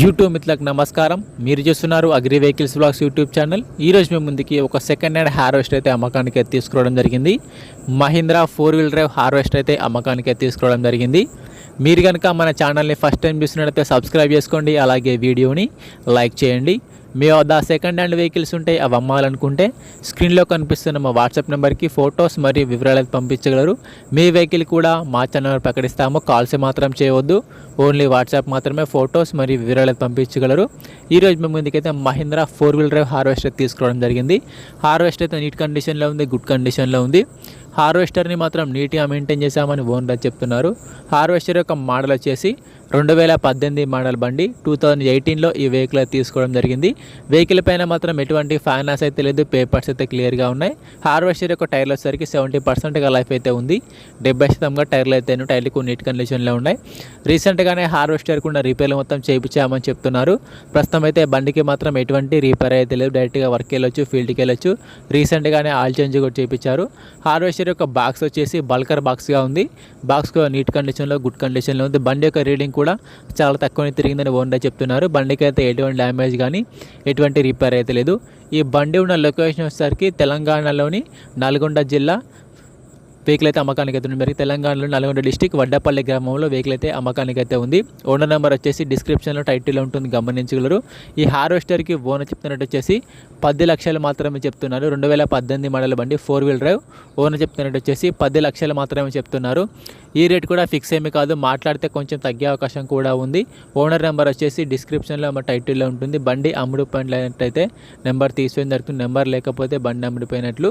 YouTube మిత్రులకు నమస్కారం. మీరు చూస్తున్నారు agri vehicles blogs YouTube channel. ఈ రోజు మేము ముందుకి ఒక సెకండ్ హ్యాండ్ హార్వెస్ట్ అయితే అమ్మకానికి తీసుకురావడం జరిగింది. Mahindra four wheel drive harvest అయితే అమ్మకానికి తీసుకురావడం జరిగింది. మీరు కనుక మన ఛానల్ని ఫస్ట్ టైం చూసినట్లయితే సబ్స్క్రైబ్ చేసుకోండి. అలాగే వీడియోని లైక్ చేయండి. మీ వద్ద సెకండ్ హ్యాండ్ వెహికల్స్ ఉంటే అవి అమ్మాలనుకుంటే స్క్రీన్లో కనిపిస్తున్న మా వాట్సాప్ నెంబర్కి ఫొటోస్ మరియు వివరాలు పంపించగలరు. మీ వెహికల్ కూడా మా ఛానల్ ప్రకటిస్తాము. కాల్స్ మాత్రం చేయవద్దు. ఓన్లీ వాట్సాప్ మాత్రమే ఫొటోస్ మరియు వివరాలు పంపించగలరు. ఈరోజు మేము ముందుకైతే Mahindra four wheel drive harvester తీసుకోవడం జరిగింది. హార్వెస్టర్ అయితే నీట్ కండిషన్లో ఉంది గుడ్ కండిషన్లో ఉంది. హార్వెస్టర్ని మాత్రం నీట్గా మెయింటైన్ చేశామని ఓనర్ చెప్తున్నారు. హార్వెస్టర్ యొక్క మోడల్ వచ్చేసి రెండు వేల పద్దెనిమిది మోడల్ బండి టూ థౌజండ్ ఎయిటీన్లో ఈ వెహికల్ అయితే తీసుకోవడం జరిగింది. వెహికల్ పైన మాత్రం ఎటువంటి ఫైనాన్స్ అయితే లేదు పేపర్స్ అయితే క్లియర్గా ఉన్నాయి. హార్వెస్టర్ యొక్క టైర్లు వచ్చేసరికి సెవెంటీ పర్సెంట్గా లైఫ్ అయితే ఉంది. డెబ్బై శాతంగా టైర్లు అయితే టైర్లకు నీట్ కండిషన్లో ఉన్నాయి. రీసెంట్గానే హార్వెస్టర్ కూడా రిపేర్లు మొత్తం చేయించామని చెప్తున్నారు. ప్రస్తుతం అయితే బండికి మాత్రం ఎటువంటి రిపేర్ అయితే లేదు డైరెక్ట్గా వర్క్ వెళ్ళొచ్చు ఫీల్డ్కి వెళ్ళొచ్చు. రీసెంట్గానే ఆయిల్ చేంజ్ కూడా చేయించారు. హార్వెస్టర్ యొక్క బాక్స్ వచ్చేసి బల్కర్ బాక్స్గా ఉంది. బాక్స్ నీట్ కండిషన్లో గుడ్ కండిషన్లో ఉంది. బండి యొక్క రీడింగ్ కూడా చాలా తక్కువనే తిరిగిందని ఓనర్ చెప్తున్నారు. బండికి అయితే ఎటువంటి డ్యామేజ్ కానీ ఎటువంటి రిపేర్ అయితే లేదు. ఈ బండి ఉన్న లొకేషన్ వచ్చేసరికి తెలంగాణలోని నల్గొండ జిల్లా వెహికల్ అయితే అమ్మకానికి అయితే ఉంది. మరి తెలంగాణలో నల్గొండ డిస్టిక్ వడ్డపల్లి గ్రామంలో వెహికల్ అయితే అమ్మకానికి అయితే ఉంది. ఓనర్ నెంబర్ వచ్చేసి డిస్క్రిప్షన్లో టైటిల్ ఉంటుంది గమనించగలరు. ఈ హార్వెస్టర్కి ఓనర్ చెప్తున్నట్టు వచ్చేసి పది లక్షలు మాత్రమే చెప్తున్నారు. రెండు వేల పద్దెనిమిది మోడల్ బండి ఫోర్ వీల్ డ్రైవ్. ఓనర్ చెప్తున్నట్టు వచ్చేసి పది లక్షలు మాత్రమే చెప్తున్నారు. ఈ రేట్ కూడా ఫిక్స్ ఏమీ కాదు. మాట్లాడితే కొంచెం తగ్గే అవకాశం కూడా ఉంది. ఓనర్ నెంబర్ వచ్చేసి డిస్క్రిప్షన్లో మా టైటిల్లో ఉంటుంది. బండి అమ్ముడుపోయినట్లయితే నెంబర్ తీసుకుని జరుగుతుంది నెంబర్ లేకపోతే బండి అమ్ముడిపోయినట్లు.